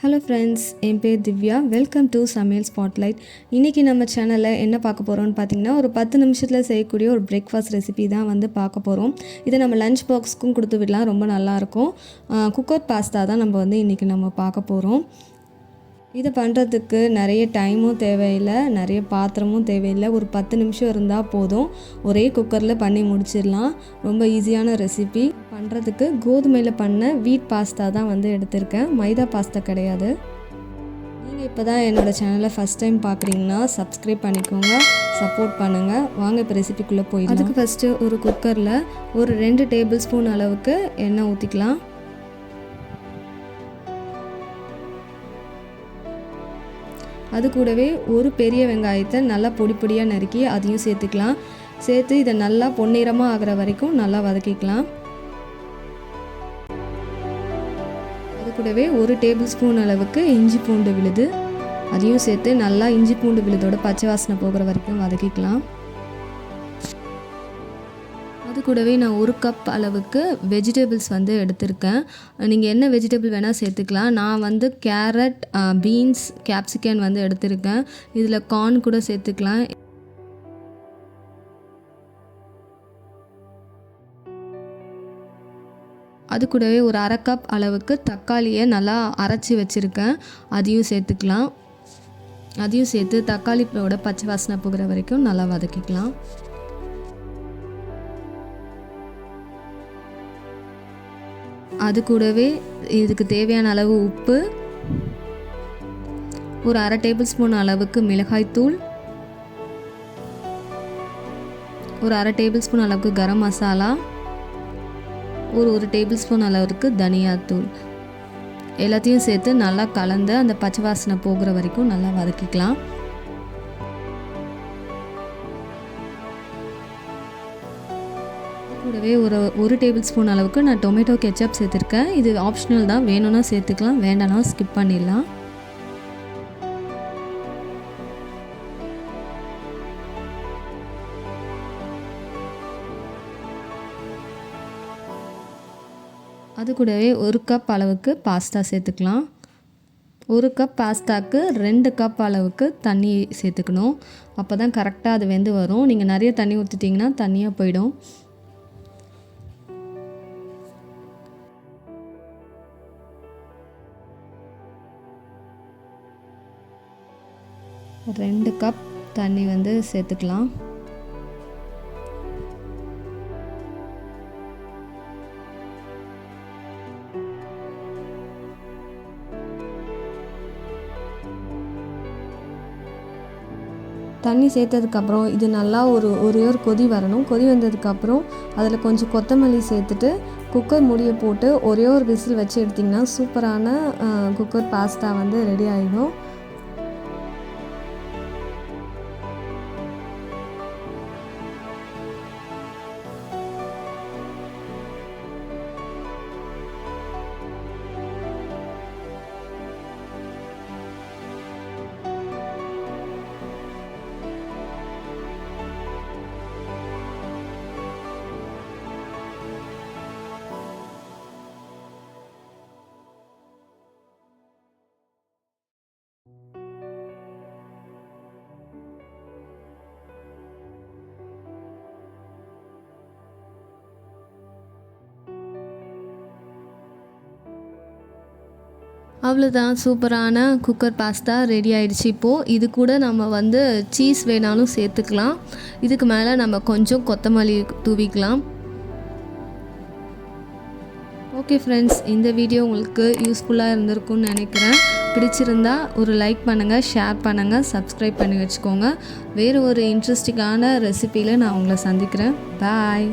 Hello friends என் பேர் Divya. Welcome to சமையல் ஸ்பாட்லைட் இன்றைக்கி நம்ம சேனலில் என்ன பார்க்க போகிறோம்னு பார்த்தீங்கன்னா ஒரு பத்து நிமிஷத்தில் செய்யக்கூடிய ஒரு பிரேக்ஃபாஸ்ட் ரெசிபி தான் வந்து பார்க்க போகிறோம் இதை நம்ம லஞ்ச் பாக்ஸ்க்கும் கொடுத்து விடலாம் ரொம்ப நல்லாயிருக்கும் குக்கர் பாஸ்தா தான் நம்ம வந்து இன்றைக்கி நம்ம பார்க்க போகிறோம் இதை பண்ணுறதுக்கு நிறைய டைமும் தேவையில்லை நிறைய பாத்திரமும் தேவையில்லை. ஒரு பத்து நிமிஷம் இருந்தால் போதும். ஒரே குக்கரில் பண்ணி முடிச்சிடலாம். ரொம்ப ஈஸியான ரெசிபி பண்ணுறதுக்கு கோதுமையில் பண்ண வீட் பாஸ்தா தான் வந்து எடுத்திருக்கேன். மைதா பாஸ்தா கிடையாது. நீங்கள் இப்போ தான் என்னோடய சேனலை ஃபஸ்ட் டைம் பார்க்குறீங்கன்னா சப்ஸ்கிரைப் பண்ணிக்கோங்க. சப்போர்ட் பண்ணுங்கள் வாங்க இப்போ ரெசிபிக்குள்ளே போய் அதுக்கு ஃபஸ்ட்டு ஒரு குக்கரில் ஒரு ரெண்டு டேபிள் ஸ்பூன் அளவுக்கு எண்ணெய் ஊற்றிக்கலாம் அது கூடவே ஒரு பெரிய வெங்காயத்தை நல்லா பொடி பொடியாக நறுக்கி அதையும் சேர்த்துக்கலாம். சேர்த்து இதை நல்லா பொன்னிறமாக ஆகிற வரைக்கும் நல்லா வதக்கிக்கலாம். அது கூடவே ஒரு டேபிள் ஸ்பூன் அளவுக்கு இஞ்சி பூண்டு விழுது. அதையும் சேர்த்து நல்லா இஞ்சி பூண்டு விழுதோட பச்சை வாசனை போகிற வரைக்கும் வதக்கிக்கலாம். அது கூடவே நான் ஒரு கப் அளவுக்கு வெஜிடபிள்ஸ் வந்து எடுத்திருக்கேன். நீங்கள் என்ன வெஜிடபிள் வேணால் சேர்த்துக்கலாம். நான் வந்து கேரட் பீன்ஸ் கேப்சிகன் வந்து எடுத்திருக்கேன். இதில் கார்ன் கூட சேர்த்துக்கலாம். அது கூடவே ஒரு அரை கப் அளவுக்கு தக்காளியை நல்லா அரைச்சி வச்சுருக்கேன். அதையும் சேர்த்துக்கலாம். அதையும் சேர்த்து தக்காளியோட பச்சை வாசனை போகிற வரைக்கும் நல்லா வதக்கிக்கலாம். அது கூடவே இதுக்கு தேவையான அளவு உப்பு ஒரு அரை டேபிள் ஸ்பூன் அளவுக்கு மிளகாய்த்தூள் ஒரு அரை டேபிள் ஸ்பூன் அளவுக்கு கரம் மசாலா ஒரு ஒரு டேபிள் ஸ்பூன் அளவுக்கு தனியாத்தூள் எல்லாத்தையும் சேர்த்து நல்லா கலந்து அந்த பச்சை வாசனை போகிற வரைக்கும் நல்லா வதக்கிக்கலாம். கூடவே ஒரு ஒரு டேபிள் ஸ்பூன் அளவுக்கு நான் டொமேட்டோ கெச்சப் சேர்த்துருக்கேன். இது ஆப்ஷனல் தான். வேணும்னா சேர்த்துக்கலாம். வேண்டாம்னா ஸ்கிப் பண்ணிடலாம். அது கூடவே ஒரு கப் அளவுக்கு பாஸ்தா சேர்த்துக்கலாம். ஒரு கப் பாஸ்தாக்கு ரெண்டு கப் அளவுக்கு தண்ணி சேர்த்துக்கணும். அப்போ தான் கரெக்டாக அது வெந்து வரும். நீங்கள் நிறைய தண்ணி ஊற்றிட்டிங்கன்னா தண்ணியாக போயிடும். ரெண்டு கப் தண்ணி வந்து சேர்த்துக்கலாம். தண்ணி சேர்த்ததுக்கப்புறம் இது நல்லா ஒரு ஒரே ஒரு கொதி வரணும். கொதி வந்ததுக்கப்புறம் அதில் கொஞ்சம் கொத்தமல்லி சேர்த்துட்டு குக்கர் மூடியை போட்டு ஒரே ஒரு விசில் வச்சு எடுத்திங்கன்னா சூப்பரான குக்கர் பாஸ்தா வந்து ரெடி ஆகிடும் அவ்வளோதான் சூப்பரான குக்கர் பாஸ்தா ரெடி ஆயிடுச்சு. இப்போது இது கூட நம்ம வந்து சீஸ் வேணாலும் சேர்த்துக்கலாம். இதுக்கு மேலே நம்ம கொஞ்சம் கொத்தமல்லி தூவிக்கலாம். ஓகே ஃப்ரெண்ட்ஸ் இந்த வீடியோ உங்களுக்கு யூஸ்ஃபுல்லாக இருந்திருக்கும்னு நினைக்கிறேன். பிடிச்சிருந்தா ஒரு லைக் பண்ணுங்கள் ஷேர் பண்ணுங்கள் சப்ஸ்கிரைப் பண்ணி வச்சுக்கோங்க. வேறு ஒரு இன்ட்ரெஸ்டிங்கான ரெசிப்பியில் நான் உங்களை சந்திக்கிறேன். பாய்